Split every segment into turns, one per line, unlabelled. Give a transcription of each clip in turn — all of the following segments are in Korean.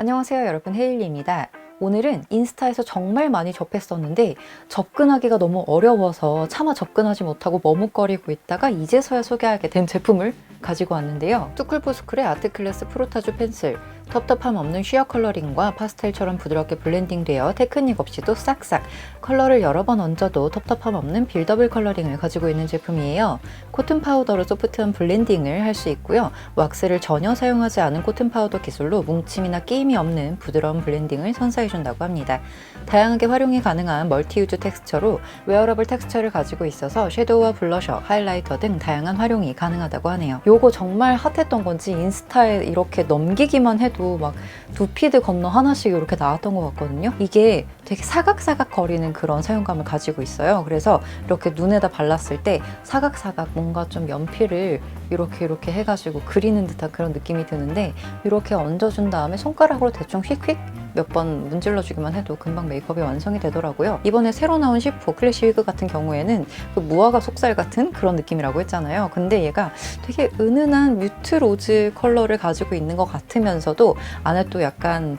안녕하세요 여러분 헤일리입니다. 오늘은 인스타에서 정말 많이 접했었는데 접근하기가 너무 어려워서 차마 접근하지 못하고 머뭇거리고 있다가 이제서야 소개하게 된 제품을 가지고 왔는데요. 뚜클포스쿨의 아트클래스 프로타주 펜슬 텁텁함 없는 쉬어 컬러링과 파스텔처럼 부드럽게 블렌딩되어 테크닉 없이도 싹싹 컬러를 여러 번 얹어도 텁텁함 없는 빌더블 컬러링을 가지고 있는 제품이에요. 코튼 파우더로 소프트한 블렌딩을 할 수 있고요. 왁스를 전혀 사용하지 않은 코튼 파우더 기술로 뭉침이나 끼임이 없는 부드러운 블렌딩을 선사해준다고 합니다. 다양하게 활용이 가능한 멀티 유즈 텍스처로 웨어러블 텍스처를 가지고 있어서 섀도우와 블러셔, 하이라이터 등 다양한 활용이 가능하다고 하네요. 요거 정말 핫했던 건지 인스타에 이렇게 넘기기만 해도 막 두 피드 건너 하나씩 이렇게 나왔던 것 같거든요. 이게 되게 사각사각 거리는 그런 사용감을 가지고 있어요. 그래서 이렇게 눈에다 발랐을 때 사각사각 뭔가 좀 연필을 이렇게 이렇게 해가지고 그리는 듯한 그런 느낌이 드는데 이렇게 얹어준 다음에 손가락으로 대충 휙휙 몇 번 문질러 주기만 해도 금방 메이크업이 완성이 되더라고요. 이번에 새로 나온 10호 클래시 위그 같은 경우에는 그 무화과 속살 같은 그런 느낌이라고 했잖아요. 근데 얘가 되게 은은한 뮤트 로즈 컬러를 가지고 있는 것 같으면서도 안에 또 약간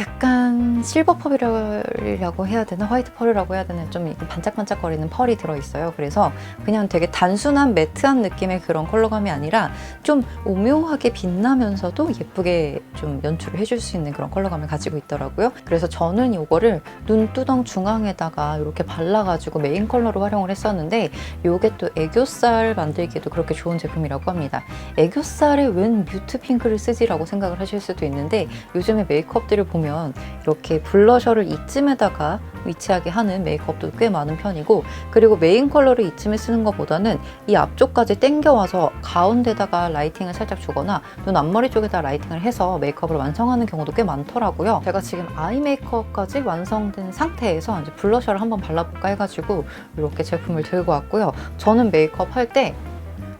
약간 실버 펄이라고 해야 되나 화이트 펄이라고 해야 되나 좀 반짝반짝거리는 펄이 들어있어요. 그래서 그냥 되게 단순한 매트한 느낌의 그런 컬러감이 아니라 좀 오묘하게 빛나면서도 예쁘게 좀 연출을 해줄 수 있는 그런 컬러감을 가지고 있더라고요. 그래서 저는 이거를 눈두덩 중앙에다가 이렇게 발라가지고 메인 컬러로 활용을 했었는데 이게 또 애교살 만들기에도 그렇게 좋은 제품이라고 합니다. 애교살에 웬 뮤트 핑크를 쓰지라고 생각을 하실 수도 있는데 요즘에 메이크업들을 보면 이렇게 블러셔를 이쯤에다가 위치하게 하는 메이크업도 꽤 많은 편이고 그리고 메인 컬러를 이쯤에 쓰는 것보다는 이 앞쪽까지 당겨와서 가운데다가 라이팅을 살짝 주거나 눈 앞머리 쪽에다 라이팅을 해서 메이크업을 완성하는 경우도 꽤 많더라고요. 제가 지금 아이 메이크업까지 완성된 상태에서 이제 블러셔를 한번 발라볼까 해가지고 이렇게 제품을 들고 왔고요. 저는 메이크업 할때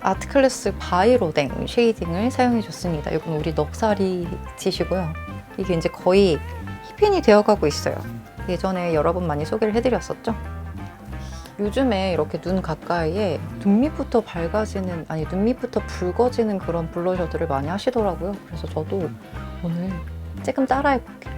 아트클래스 바이로댕 쉐이딩을 사용해줬습니다. 이건 우리 넉살이 티시고요. 이게 이제 거의 힙핀이 되어가고 있어요. 예전에 여러 번 많이 소개를 해드렸었죠. 요즘에 이렇게 눈 가까이에 눈 밑부터 밝아지는 아니 눈 밑부터 붉어지는 그런 블러셔들을 많이 하시더라고요. 그래서 저도 오늘 조금 따라해 볼게요.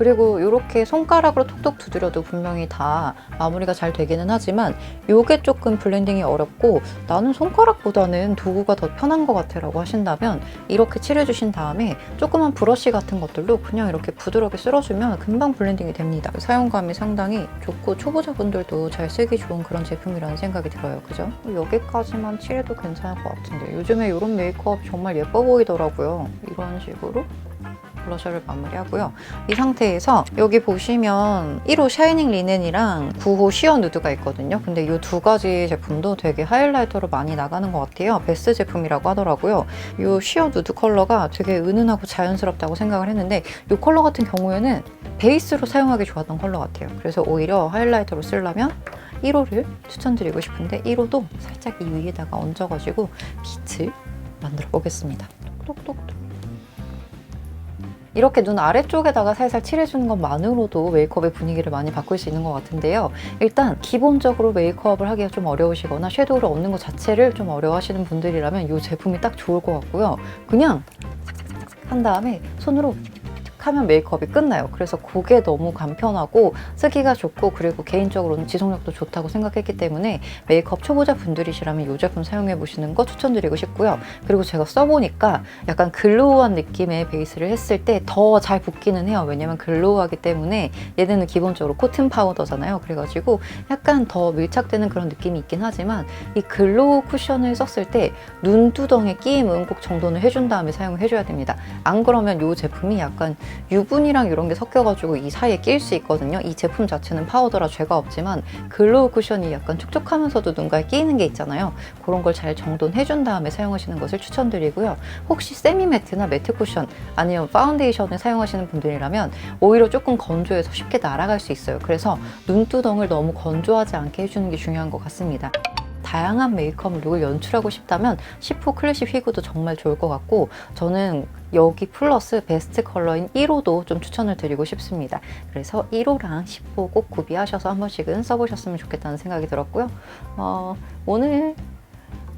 그리고 이렇게 손가락으로 톡톡 두드려도 분명히 다 마무리가 잘 되기는 하지만 이게 조금 블렌딩이 어렵고 나는 손가락보다는 도구가 더 편한 것 같아 라고 하신다면 이렇게 칠해주신 다음에 조그만 브러쉬 같은 것들로 그냥 이렇게 부드럽게 쓸어주면 금방 블렌딩이 됩니다. 사용감이 상당히 좋고 초보자분들도 잘 쓰기 좋은 그런 제품이라는 생각이 들어요. 그죠? 여기까지만 칠해도 괜찮을 것 같은데 요즘에 이런 메이크업 정말 예뻐 보이더라고요. 이런 식으로 블러셔를 마무리하고요. 이 상태에서 여기 보시면 1호 샤이닝 리넨이랑 9호 시어 누드가 있거든요. 근데 이 두 가지 제품도 되게 하이라이터로 많이 나가는 것 같아요. 베스트 제품이라고 하더라고요. 이 시어 누드 컬러가 되게 은은하고 자연스럽다고 생각을 했는데 이 컬러 같은 경우에는 베이스로 사용하기 좋았던 컬러 같아요. 그래서 오히려 하이라이터로 쓰려면 1호를 추천드리고 싶은데 1호도 살짝 이 위에다가 얹어가지고 빛을 만들어 보겠습니다. 똑똑똑. 이렇게 눈 아래쪽에다가 살살 칠해주는 것만으로도 메이크업의 분위기를 많이 바꿀 수 있는 것 같은데요. 일단 기본적으로 메이크업을 하기가 좀 어려우시거나 섀도우를 얻는 것 자체를 좀 어려워하시는 분들이라면 이 제품이 딱 좋을 것 같고요. 그냥 한 다음에 손으로 하면 메이크업이 끝나요. 그래서 그게 너무 간편하고 쓰기가 좋고 그리고 개인적으로는 지속력도 좋다고 생각했기 때문에 메이크업 초보자 분들이시라면 이 제품 사용해 보시는 거 추천드리고 싶고요. 그리고 제가 써보니까 약간 글로우한 느낌의 베이스를 했을 때 더잘 붓기는 해요. 왜냐면 글로우하기 때문에 얘네는 기본적으로 코튼 파우더잖아요. 그래가지고 약간 더 밀착되는 그런 느낌이 있긴 하지만 이 글로우 쿠션을 썼을 때 눈두덩에 끼임 응곡 정돈을 해준 다음에 사용을 해줘야 됩니다. 안 그러면 이 제품이 약간 유분이랑 이런 게 섞여가지고 이 사이에 낄 수 있거든요. 이 제품 자체는 파우더라 죄가 없지만 글로우 쿠션이 약간 촉촉하면서도 눈가에 끼이는 게 있잖아요. 그런 걸 잘 정돈해준 다음에 사용하시는 것을 추천드리고요. 혹시 세미 매트나 매트 쿠션 아니면 파운데이션을 사용하시는 분들이라면 오히려 조금 건조해서 쉽게 날아갈 수 있어요. 그래서 눈두덩을 너무 건조하지 않게 해주는 게 중요한 것 같습니다. 다양한 메이크업 룩을 연출하고 싶다면 10호 클래식 휘구도 정말 좋을 것 같고 저는 여기 플러스 베스트 컬러인 1호도 좀 추천을 드리고 싶습니다. 그래서 1호랑 10호 꼭 구비하셔서 한 번씩은 써보셨으면 좋겠다는 생각이 들었고요. 어, 오늘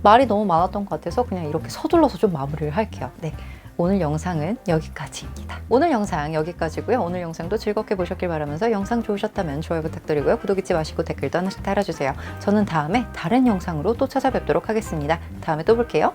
말이 너무 많았던 것 같아서 그냥 이렇게 서둘러서 좀 마무리를 할게요. 네. 오늘 영상은 여기까지입니다. 오늘 영상 여기까지고요. 오늘 영상도 즐겁게 보셨길 바라면서 영상 좋으셨다면 좋아요 부탁드리고요. 구독 잊지 마시고 댓글도 하나씩 달아주세요. 저는 다음에 다른 영상으로 또 찾아뵙도록 하겠습니다. 다음에 또 볼게요.